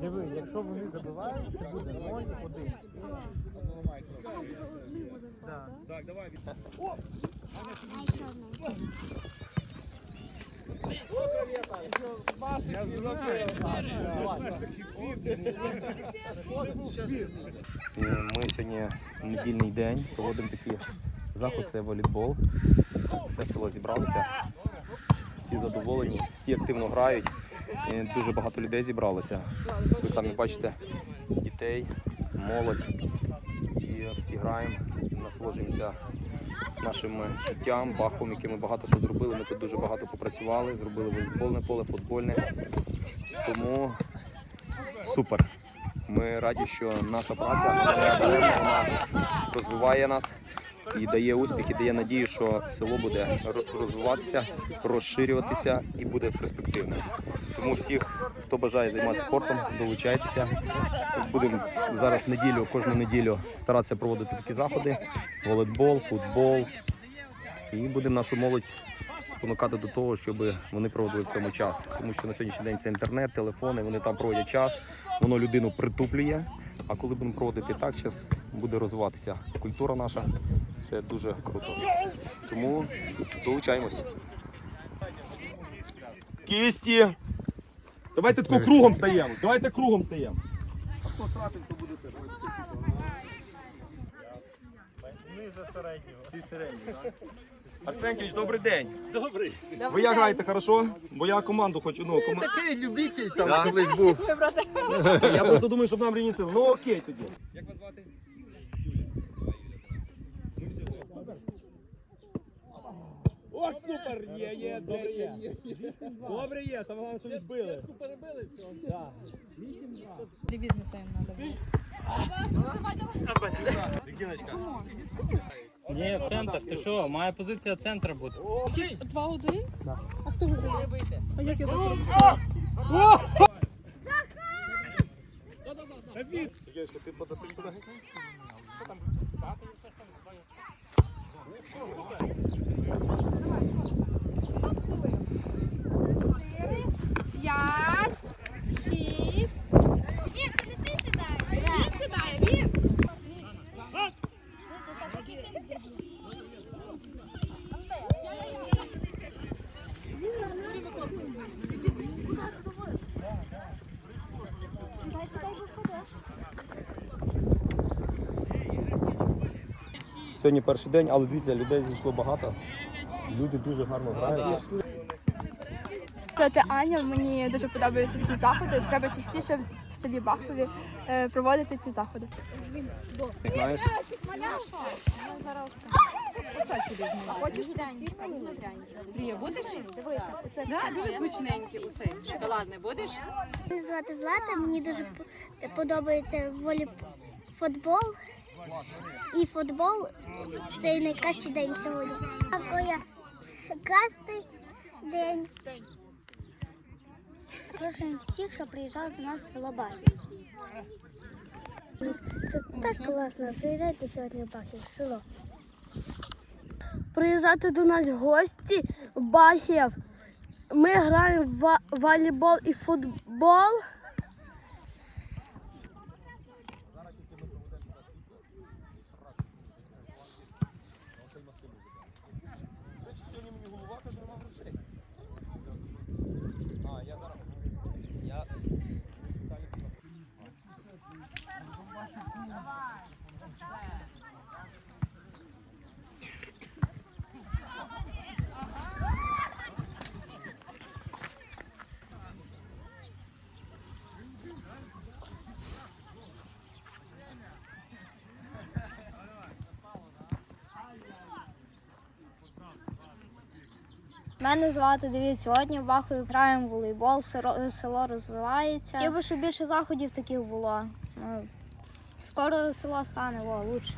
Диви, якщо вони забивають, це буде 0-1. Да. Ми сьогодні недільний день проводимо такий заход, це волейбол. Все село зібралося. Всі задоволені, всі активно грають. Дуже багато людей зібралося. Ви самі бачите дітей, молодь. І всі граємо, насолоджуємося нашим життям, бахом, яким ми багато що зробили. Ми тут дуже багато попрацювали, зробили волейбольне поле, футбольне. Тому супер. Ми раді, що наша праця розвиває нас і дає успіх, і дає надію, що село буде розвиватися, розширюватися і буде перспективним. Тому всіх, хто бажає займатися спортом, долучайтеся. Будемо зараз неділю, кожну неділю старатися проводити такі заходи: волейбол, футбол. І будемо нашу молодь спонукати до того, щоб вони проводили в цьому час. Тому що на сьогоднішній день це інтернет, телефони, вони там проводять час, воно людину притуплює. А коли будемо проводити так, зараз буде розвиватися культура наша. Це дуже круто. Тому долучаємось. Кисті. Давайте тако кругом стаємо. Давайте кругом стаємо. Ниже середнього. Арсеньович, добрий день. Добрий. Ви як граєте хорошо? Бо я команду хочу. Ну, кома... Такий любитель там Да? колись був. Я просто думаю, щоб нам рівні. Ну окей тоді. Як вас звати? О, супер! Є, є, добре є. Добре є, саме головне, що відбили. Для бизнеса им надо было. Регіночка. Ні, в центр. Ти що? Має позиція центра бути. Два один? А хто виграє? А як я Регіночка, ти подасиш туди? П'ять, Сьогодні перший день, але дивіться, людей зійшло багато. Люди дуже гарно грають. Це Аня, мені дуже подобаються ці заходи. Треба частіше в селі Бахові е, проводити ці заходи. Знаєш, Прія, будеш? Да, дуже смачненький оцей. Шоколадний будеш? Мене звати Злата, мені дуже подобається волі футбол. І футбол це найкращий день сьогодні. Я кожен день. Запрошуємо всіх, що приїжджали до нас в село Бахів. Це так класно. Приїжджайте сьогодні в Бахів, в село. Приїжджати до нас гості Бахів. Ми граємо в волейбол і футбол. Мене звати Давід. Сьогодні в Бахові граємо в волейбол, село, розвивається. Хотів би, щоб більше заходів таких було. Ну, Скоро село стане о, лучше.